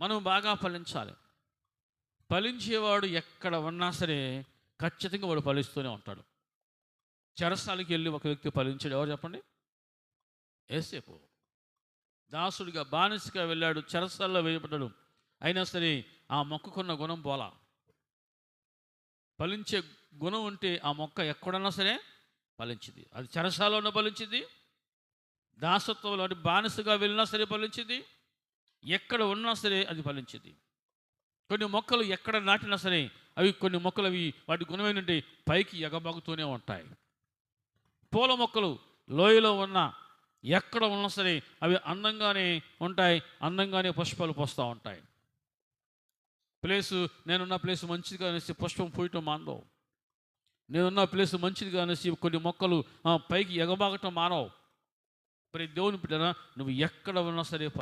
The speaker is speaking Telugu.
మనం బాగా ఫలించాలి. ఫలించేవాడు ఎక్కడ ఉన్నా సరే ఖచ్చితంగా వాడు ఫలిస్తూనే ఉంటాడు. చెరసాలకి వెళ్ళి ఒక వ్యక్తి ఫలించాడు. ఎవరు చెప్పండి? ఏసేపు దాసుడిగా బానిసగా వెళ్ళాడు. చెరసాల్లో వేయబడ్డాడు. అయినా సరే ఆ మొక్కకున్న గుణం పోలా. ఫలించే గుణం ఉంటే ఆ మొక్క ఎక్కడన్నా సరే ఫలించింది. అది చెరసాలలో ఫలించింది. దాసత్వంలో బానిసగా వెళ్ళినా సరే ఫలించింది. ఎక్కడ ఉన్నా సరే అది ఫలించింది. కొన్ని మొక్కలు ఎక్కడ నాటినా సరే అవి కొన్ని మొక్కలు అవి వాటి గుణం ఏంటంటే పైకి ఎగబాగుతూనే ఉంటాయి. పూల మొక్కలు లోయలో ఉన్న ఎక్కడ ఉన్నా సరే అవి అందంగానే ఉంటాయి అందంగానే పుష్పాలు పోస్తూ ఉంటాయి. ప్లేసు నేనున్న ప్లేస్ మంచిదిగా అనేసి పుష్పం పూయటం మానవు. నేనున్న ప్లేస్ మంచిదిగా అనేసి కొన్ని మొక్కలు పైకి ఎగబాగటం మానవు. ప్రతి దేవుని బిడ్డరా నువ్వు ఎక్కడ ఉన్నా సరే